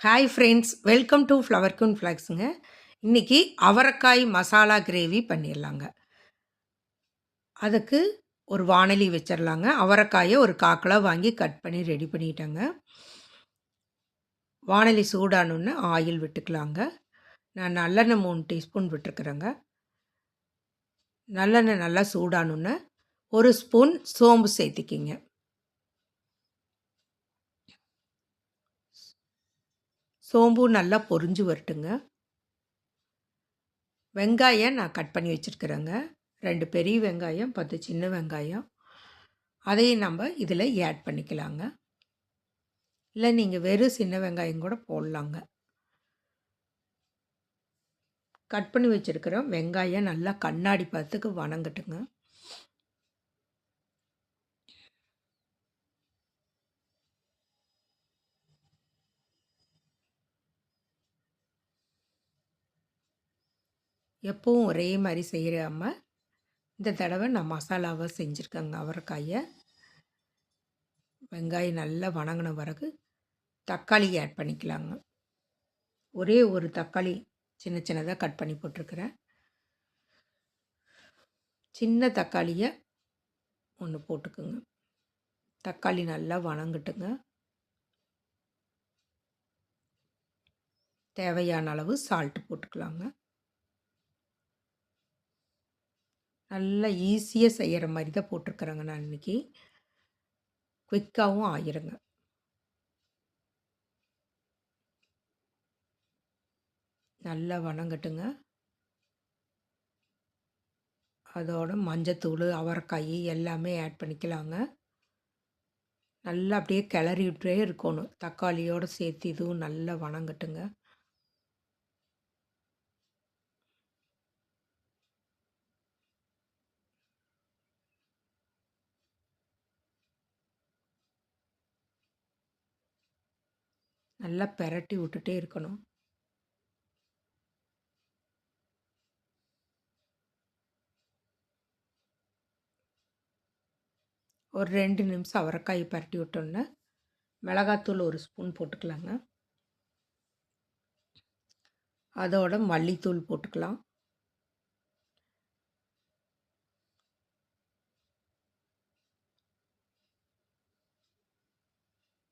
Hi friends welcome to flower குன் ஃப்ளாக்ஸுங்க இன்றைக்கி அவரைக்காய் மசாலா கிரேவி பண்ணிடலாங்க அதுக்கு ஒரு வானலி வச்சிடலாங்க அவரைக்காயை ஒரு காக்கலாக வாங்கி கட் பண்ணி ரெடி பண்ணிட்டேங்க. வானலி சூடானோன்னு ஆயில் விட்டுக்கலாங்க. நான் நல்லெண்ணெய் மூணு டீஸ்பூன் விட்டுருக்குறேங்க. நல்லெண்ணெய் நல்லா சூடானோன்னு ஒரு ஸ்பூன் சோம்பு சேர்த்திக்கிங்க. சோம்பு நல்லா பொரிஞ்சு வரட்டுங்க. வெங்காயம் நான் கட் பண்ணி வச்சுருக்குறேங்க. ரெண்டு பெரிய வெங்காயம் பத்து சின்ன வெங்காயம். அதையும் நம்ம இதில் ஆட் பண்ணிக்கலாங்க. இல்லை நீங்கள் வெறும் சின்ன வெங்காயம் கூட போடலாங்க. கட் பண்ணி வச்சுருக்கிறோம் வெங்காயம் நல்லா கண்ணாடி பார்த்துக்கு வணங்கட்டுங்க. எப்பவும் ஒரே மாதிரி செய்கிறாம இந்த தடவை நான் மசாலாவை செஞ்சுருக்கேங்க அவரைக்காயை. வெங்காயம் நல்லா வணங்கின பிறகு தக்காளி ஆட் பண்ணிக்கலாங்க. ஒரே ஒரு தக்காளி சின்ன சின்னதாக கட் பண்ணி போட்டிருக்கிறேன். சின்ன தக்காளியை ஒன்று போட்டுக்குங்க. தக்காளி நல்லா வணங்கட்டுங்க. தேவையான அளவு சால்ட்டு போட்டுக்கலாங்க. நல்லா ஈஸியாக செய்கிற மாதிரி தான் போட்டிருக்குறேங்க நான் இன்றைக்கி குயிக்காகவும் ஆயிருங்க. நல்லா வணங்கட்டுங்க. அதோட மஞ்சத்தூள் அவரைக்காய் எல்லாமே ஆட் பண்ணிக்கலாங்க. நல்லா அப்படியே கிளறி விட்டே இருக்கணும். தக்காளியோடு சேர்த்து இதுவும் நல்லா வணங்கட்டுங்க. நல்லா பெரட்டி விட்டுட்டே இருக்கணும். ஒரு ரெண்டு நிமிஷம் அவரைக்காய் பரட்டி விட்டோன்னே மிளகாத்தூள் ஒரு ஸ்பூன் போட்டுக்கலாங்க. அதோட மல்லித்தூள் போட்டுக்கலாம்.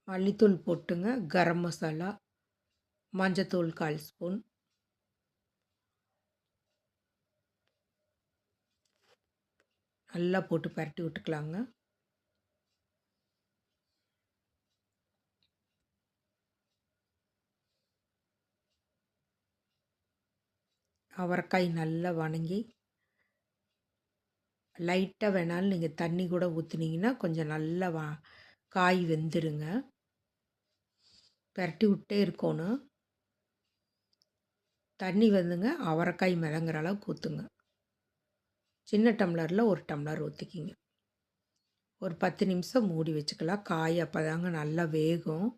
மல்லித்தூள் போட்டுங்க. கரம் மசாலா மஞ்சத்தூள் கால் ஸ்பூன். நல்லா போட்டு பரட்டி விட்டுக்கலாங்க. அவரைக்காய் நல்லா வணங்கி லைட்டாக வேணாலும் நீங்கள் தண்ணி கூட ஊற்றுனீங்கன்னா கொஞ்சம் நல்லா வா காய் வெந்துடுங்க பெரட்டி விட்டே இருக்கணும் தண்ணி வந்துங்க. அவரைக்காய் மிதங்குற அளவுக்கு ஊற்றுங்க சின்ன டம்ளரில் ஒரு டம்ளர் ஊற்றிக்கிங்க ஒரு பத்து நிமிஷம் மூடி வச்சுக்கலாம். காய் அப்போ தாங்க நல்லா வேகும்.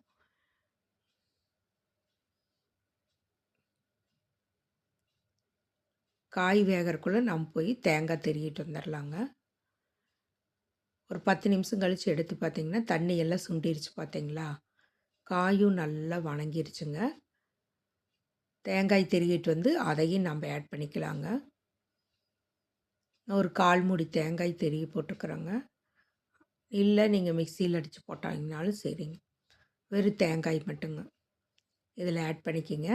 காய் வேகிறக்குள்ளே நம்ம போய் தேங்காய் திருகிட்டு வந்துடலாங்க ஒரு பத்து நிமிஷம் கழித்து எடுத்து பார்த்திங்கன்னா தண்ணி எல்லாம் சுண்டிருச்சு பார்த்தீங்களா காயும் நல்லா வணங்கிருச்சுங்க. தேங்காய் திருகிட்டு வந்து அதையும் நம்ம ஆட் பண்ணிக்கலாங்க. ஒரு கால் மூடி தேங்காய் திருகி போட்டுக்கிறோங்க. இல்லை நீங்கள் மிக்சியில் அடித்து போட்டாங்கனாலும் சரிங்க. வெறும் தேங்காய் மட்டுங்க. இதில் ஆட் பண்ணிக்கிங்க.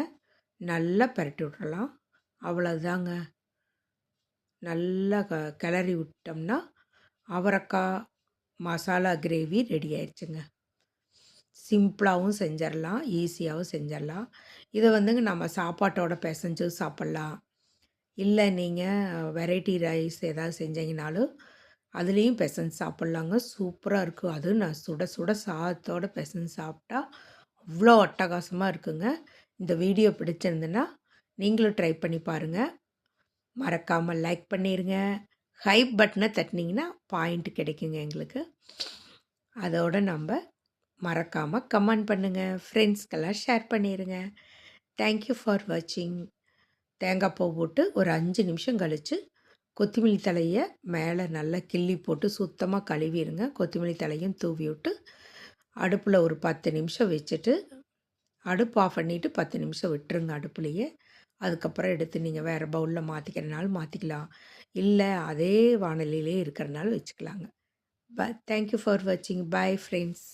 நல்லா பரட்டி விட்றலாம் அவ்வளோதாங்க நல்லா க கிளறி விட்டோம்னா அவரக்காய் மசாலா கிரேவி ரெடி ஆயிடுச்சுங்க சிம்பிளாகவும் செஞ்சிடலாம் ஈஸியாகவும் செஞ்சிடலாம் இதை வந்துங்க நம்ம சாப்பாட்டோட பிசைஞ்சு சாப்பிட்லாம். இல்லை நீங்கள் வெரைட்டி ரைஸ் ஏதாவது செஞ்சீங்கனாலும் அதுலேயும் பிசைஞ்சு சாப்பிட்லாங்க. சூப்பராக இருக்கும். அதுவும் நான் சுட சுட சாதத்தோடு பிசைஞ்சு சாப்பிட்டா அவ்வளோ அட்டகாசமாக இருக்குங்க. இந்த வீடியோ பிடிச்சிருந்துன்னா நீங்களும் ட்ரை பண்ணி பாருங்கள் மறக்காமல் லைக் பண்ணிடுங்க ஹைப் பட்டனை தட்டினீங்கன்னா பாயிண்ட் கிடைக்குங்க எங்களுக்கு. அதோடு நம்ம மறக்காமல் கமெண்ட் பண்ணுங்கள் ஃப்ரெண்ட்ஸ்க்கெல்லாம் ஷேர் பண்ணிடுங்க தேங்க்யூ ஃபார் வாட்சிங் தேங்காய் பூ போட்டு ஒரு அஞ்சு நிமிஷம் கழித்து கொத்தமல்லி தலையை மேலே நல்லா கிள்ளி போட்டு சுத்தமாக கழுவிடுங்க கொத்தமல்லி தலையும் தூவி விட்டு அடுப்பில் ஒரு பத்து நிமிஷம் வச்சுட்டு அடுப்பு ஆஃப் பண்ணிவிட்டு பத்து நிமிஷம் விட்டுருங்க அடுப்புலையே. அதுக்கப்புறம் எடுத்து நீங்கள் வேறு பவுலில் மாற்றிக்கிறனாலும் மாற்றிக்கலாம் இல்லை அதே வானலிலே இருக்கிறனாலும் வச்சுக்கலாங்க. ப தேங்க்யூ ஃபார் வாட்சிங் பாய் ஃப்ரெண்ட்ஸ்